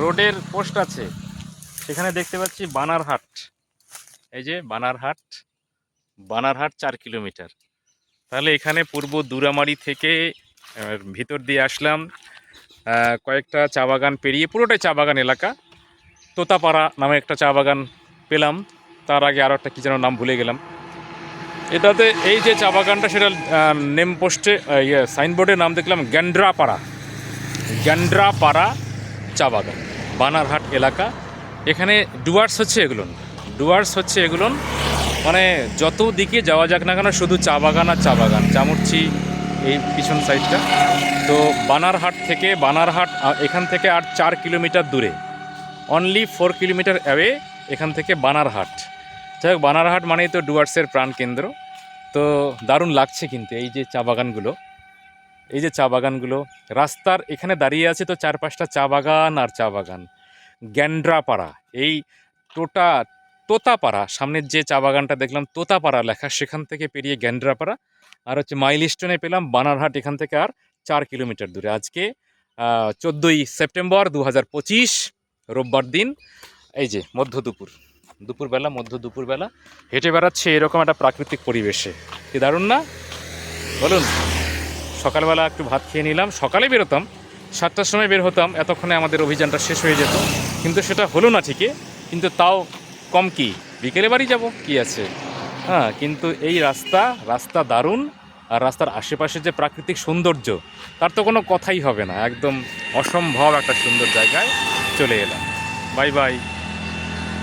রোডের পোস্ট আছে। সেখানে দেখতে পাচ্ছি বানারহাট। এই যে বানারহাট বানারহাট চার কিলোমিটার। তাহলে এখানে পূর্ব দুরামারি থেকে ভিতর দিয়ে আসলাম কয়েকটা চা বাগান পেরিয়ে, পুরোটাই চা বাগান এলাকা। তোতাপাড়া নামে একটা চা বাগান পেলাম। তার আগে আরও একটা কী যেন নাম ভুলে গেলাম। এটাতে এই যে চা বাগানটা, সেটা নেম পোস্টে ইয়ে সাইনবোর্ডের নাম দেখলাম, গ্যান্ড্রাপাড়া। গ্যান্ড্রাপাড়া চা বাগান বানারহাট এলাকা। এখানে ডুয়ার্স হচ্ছে এগুলোন। ডুয়ার্স হচ্ছে এগুলোন। মানে যত দিকে যাওয়া যাক না কেন শুধু চা বাগান আর চা বাগান। চামুরচি এই পিছন সাইডটা। তো বানারহাট থেকে বানারহাট এখান থেকে আর চার কিলোমিটার দূরে। অনলি ফোর কিলোমিটার অ্যাওয়ে এখান থেকে বানারহাট। যাই হোক, বানারহাট মানেই তো ডুয়ার্সের প্রাণকেন্দ্র। তো দারুণ লাগছে কিন্তু এই যে চা বাগানগুলো। এই যে চা বাগানগুলো, রাস্তার এখানে দাঁড়িয়ে আছে তো চার পাঁচটা চা বাগান আর চা বাগান। গ্যান্ড্রাপাড়া, এই টোটা তোতাপাড়া, সামনের যে চা বাগানটা দেখলাম, তোতাপাড়া লেখা, সেখান থেকে পেরিয়ে গ্যান্ড্রাপাড়া। আর হচ্ছে মাইল মাইলস্টোনে পেলাম বানারহাট, এখান থেকে আর চার কিলোমিটার দূরে। আজকে চোদ্দোই সেপ্টেম্বর দু পঁচিশ, রোববার দিন, এই যে মধ্য দুপুর। দুপুরবেলা, মধ্য দুপুরবেলা, হেঁটে বেড়াচ্ছে এরকম একটা প্রাকৃতিক পরিবেশে। কি দারুণ না? বলুন। সকালবেলা একটু ভাত খেয়ে নিলাম। সকালে বেরোতাম, সাতটার সময় বের হতাম, এতক্ষণে আমাদের অভিযানটা শেষ হয়ে যেত। কিন্তু সেটা হলো না ঠিকই, কিন্তু তাও কম কি? বিকেলে বাড়ি যাব, কি আছে? হ্যাঁ কিন্তু এই রাস্তা রাস্তা দারুণ, আর রাস্তার আশেপাশে যে প্রাকৃতিক সৌন্দর্য, তার তো কোনো কথাই হবে না। একদম অসম্ভব একটা সুন্দর জায়গায় চলে এলাম। Bye bye.